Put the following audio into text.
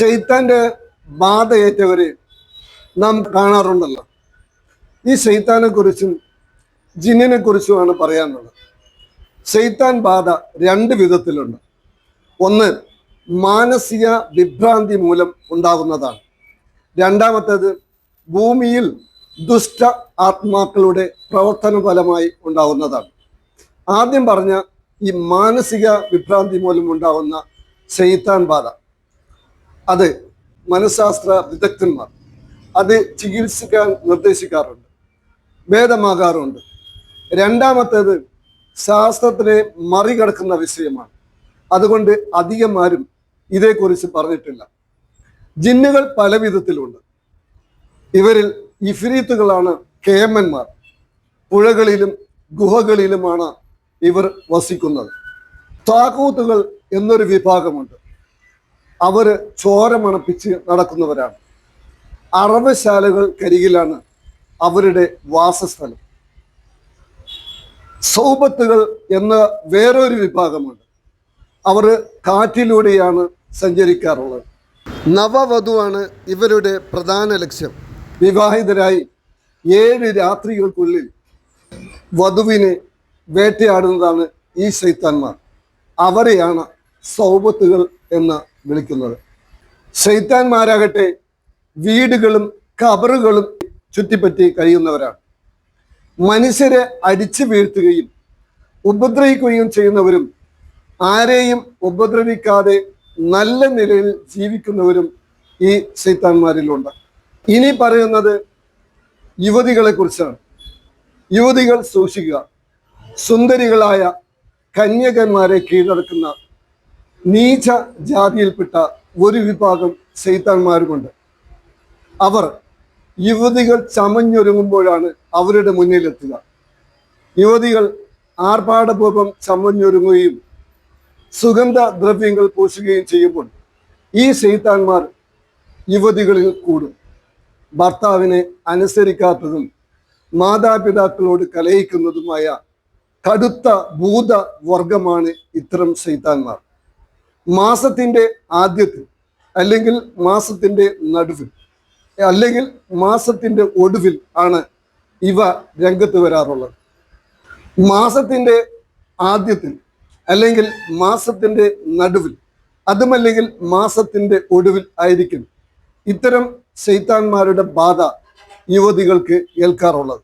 ശൈത്താന്റെ ബാധയേറ്റവരെ നാം കാണാറുണ്ടല്ലോ. ഈ ശൈത്താനെ കുറിച്ചും ജിന്നിനെ കുറിച്ചുമാണ് പറയാനുള്ളത്. ശൈത്താൻ ബാധ രണ്ട് വിധത്തിലുണ്ട്. ഒന്ന് മാനസിക വിഭ്രാന്തി മൂലം ഉണ്ടാകുന്നതാണ്. രണ്ടാമത്തേത് ഭൂമിയിൽ ദുഷ്ട ആത്മാക്കളുടെ പ്രവർത്തന ഫലമായി ഉണ്ടാകുന്നതാണ്. ആദ്യം പറഞ്ഞ ഈ മാനസിക വിഭ്രാന്തി മൂലം ഉണ്ടാകുന്ന ശൈത്താൻ ബാധ. അത് മനഃശാസ്ത്ര വിദഗ്ധന്മാർ അത് ചികിത്സിക്കാൻ നിർദ്ദേശിക്കാറുണ്ട്. ഭേദമാകാറുണ്ട്. രണ്ടാമത്തേത് ശാസ്ത്രത്തിനെ മറികടക്കുന്ന വിഷയമാണ്. അതുകൊണ്ട് അധികം ആരും ഇതേക്കുറിച്ച് പറഞ്ഞിട്ടില്ല. ജിന്നുകൾ പല വിധത്തിലുണ്ട്. ഇവരിൽ ഇഫ്രീത്തുകളാണ് കേമന്മാർ. പുഴകളിലും ഗുഹകളിലുമാണ് ഇവർ വസിക്കുന്നത്. താക്കൂത്തുകൾ എന്നൊരു വിഭാഗമുണ്ട്. അവർ ചോര മണപ്പിച്ച് നടക്കുന്നവരാണ് അറവശാലകൾക്കരികിലാണ് അവരുടെ വാസസ്ഥലം. സൗബത്തുകൾ എന്ന വേറൊരു വിഭാഗമുണ്ട്. അവർ കാറ്റിലൂടെയാണ് സഞ്ചരിക്കാറുള്ളത്. നവവധുവാണ് ഇവരുടെ പ്രധാന ലക്ഷ്യം. വിവാഹിതരായി ഏഴ് രാത്രികൾക്കുള്ളിൽ വധുവിനെ വേട്ടയാടുന്നതാണ് ഈ ശൈത്താന്മാർ. അവരെയാണ് സൗബത്തുകൾ എന്ന് വിളിക്കുന്നത്. ശൈത്താന്മാരാകട്ടെ വീടുകളും കബറുകളും ചുറ്റിപ്പറ്റി കഴിയുന്നവരാണ്. മനുഷ്യരെ അടിച്ചു വീഴ്ത്തുകയും ഉപദ്രവിക്കുകയും ചെയ്യുന്നവരും ആരെയും ഉപദ്രവിക്കാതെ നല്ല നിലയിൽ ജീവിക്കുന്നവരും ഈ ശൈത്താന്മാരിലുണ്ട്. ഇനി പറയുന്നത് യുവതികളെ കുറിച്ചാണ് യുവതികൾ സൂക്ഷിക്കുക. സുന്ദരികളായ കന്യകന്മാരെ കീഴടക്കുന്ന നീച ജാതിയിൽപ്പെട്ട ഒരു വിഭാഗം ശൈത്താന്മാരുമുണ്ട് അവർ യുവതികൾ ചമഞ്ഞൊരുങ്ങുമ്പോഴാണ് അവരുടെ മുന്നിലെത്തുക. യുവതികൾ ആർഭാടപൂർവം ചമഞ്ഞൊരുങ്ങുകയും സുഗന്ധ ദ്രവ്യങ്ങൾ പൂശുകയും ചെയ്യുമ്പോൾ ഈ ശൈത്താന്മാർ യുവതികളിൽ കൂടും. ഭർത്താവിനെ അനുസരിക്കാത്തതും മാതാപിതാക്കളോട് കലയിക്കുന്നതുമായ കടുത്ത ഭൂത വർഗമാണ് ഇത്തരം ശൈത്താന്മാർ മാസത്തിന്റെ ആദ്യത്തിൽ അല്ലെങ്കിൽ മാസത്തിന്റെ നടുവിൽ. അല്ലെങ്കിൽ മാസത്തിന്റെ ഒടുവിൽ ആണ് ഇവ രംഗത്ത് വരാറുള്ളത്. മാസത്തിന്റെ ആദ്യത്തിൽ അല്ലെങ്കിൽ മാസത്തിന്റെ നടുവിൽ അതുമല്ലെങ്കിൽ മാസത്തിന്റെ ഒടുവിൽ ആയിരിക്കും ഇത്തരം ശൈത്താന്മാരുടെ ബാധ യുവതികൾക്ക് ഏൽക്കാറുള്ളത്.